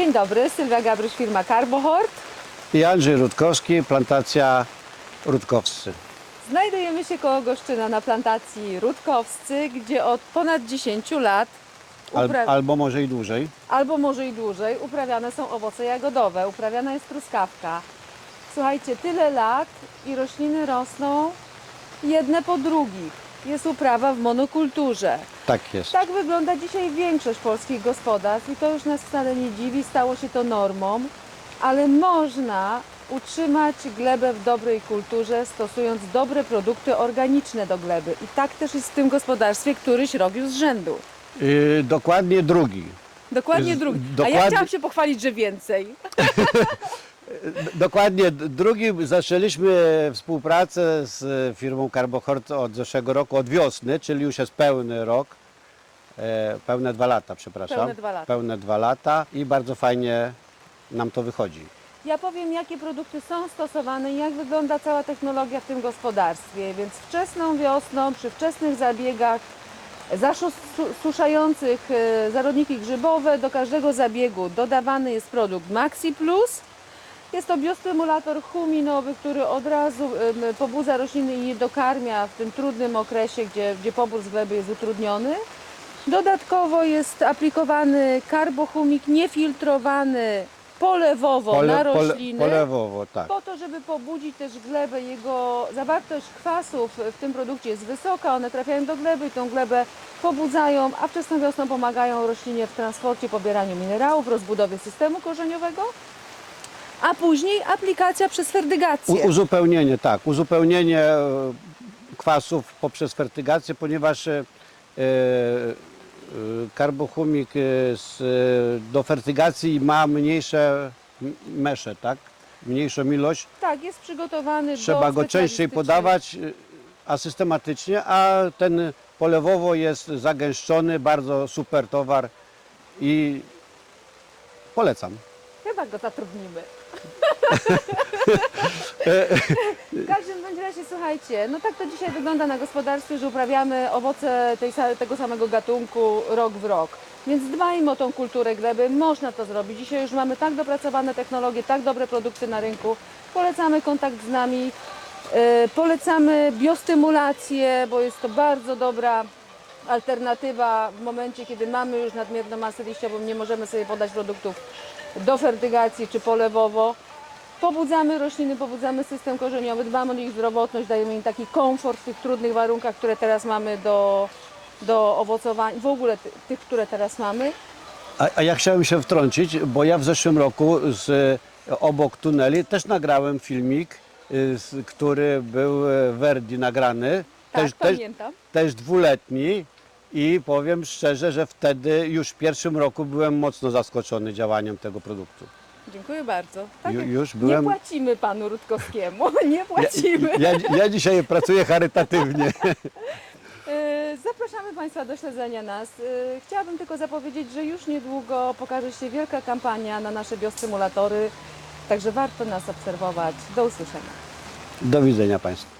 Dzień dobry, Sylwia Gabryś, firma Carbohort. I Andrzej Rutkowski, plantacja Rutkowscy. Znajdujemy się koło Goszczyna na plantacji Rutkowscy, gdzie od ponad 10 lat Al, albo może i dłużej. albo może i dłużej uprawiane są owoce jagodowe, uprawiana jest truskawka. Słuchajcie, tyle lat i rośliny rosną jedne po drugich. Jest uprawa w monokulturze. Tak jest. Tak wygląda dzisiaj większość polskich gospodarstw i to już nas wcale nie dziwi, stało się to normą, ale można utrzymać glebę w dobrej kulturze, stosując dobre produkty organiczne do gleby. I tak też jest w tym gospodarstwie któryś rok już z rzędu. Yy, dokładnie drugi. Dokładnie drugi. A ja dokładnie- chciałam się pochwalić, że więcej. Dokładnie drugi zaczęliśmy współpracę z firmą Carbohort od zeszłego roku, od wiosny, czyli już jest pełny rok. E, pełne dwa lata, przepraszam. Pełne dwa lata. Pełne dwa lata i bardzo fajnie nam to wychodzi. Ja powiem, jakie produkty są stosowane i jak wygląda cała technologia w tym gospodarstwie. Więc wczesną wiosną, przy wczesnych zabiegach zasuszających e, zarodniki grzybowe, do każdego zabiegu dodawany jest produkt Maxi Plus. Jest to biostymulator huminowy, który od razu pobudza rośliny i je dokarmia w tym trudnym okresie, gdzie, gdzie pobór z gleby jest utrudniony. Dodatkowo jest aplikowany karbochumik niefiltrowany polewowo na rośliny. polewowo, tak. Po to, żeby pobudzić też glebę, jego zawartość kwasów w tym produkcie jest wysoka, one trafiają do gleby i tą glebę pobudzają, a wczesną wiosną pomagają roślinie w transporcie, pobieraniu minerałów, rozbudowie systemu korzeniowego, a później aplikacja przez ferdygację. U, uzupełnienie, tak, uzupełnienie e, kwasów poprzez fertygację, ponieważ e, e, karbochumik e, z, e, do fertygacji ma mniejsze m- mesze, tak? Mniejszą ilość. Tak, jest przygotowany Trzeba do go częściej specjalistycznych- podawać, a systematycznie, a ten polewowo jest zagęszczony, bardzo super towar i polecam. Chyba go zatrudnimy. W każdym bądź razie, słuchajcie, no tak to dzisiaj wygląda na gospodarstwie, że uprawiamy owoce tej, sa- tego samego gatunku rok w rok. Więc dbajmy o tą kulturę gleby, można to zrobić. Dzisiaj już mamy tak dopracowane technologie, tak dobre produkty na rynku. Polecamy kontakt z nami, e, polecamy biostymulację, bo jest to bardzo dobra alternatywa w momencie, kiedy mamy już nadmierną masę liściową, nie możemy sobie podać produktów do fertygacji czy polewowo. Pobudzamy rośliny, pobudzamy system korzeniowy, dbamy o ich zdrowotność, dajemy im taki komfort w tych trudnych warunkach, które teraz mamy do, do owocowania, w ogóle ty, tych, które teraz mamy. A, a ja chciałem się wtrącić, bo ja w zeszłym roku z obok tuneli też nagrałem filmik, y, który był e, w Verdi nagrany, Tak, też, też, pamiętam. też dwuletni i powiem szczerze, że wtedy już w pierwszym roku byłem mocno zaskoczony działaniem tego produktu. Dziękuję bardzo. Tak, Ju- już byłem- Nie płacimy panu Rutkowskiemu, nie płacimy. ja, ja dzisiaj pracuję charytatywnie. E, Zapraszamy Państwa do śledzenia nas. E, Chciałabym tylko zapowiedzieć, że już niedługo pokaże się wielka kampania na nasze biostymulatory, także warto nas obserwować. Do usłyszenia. Do widzenia Państwu.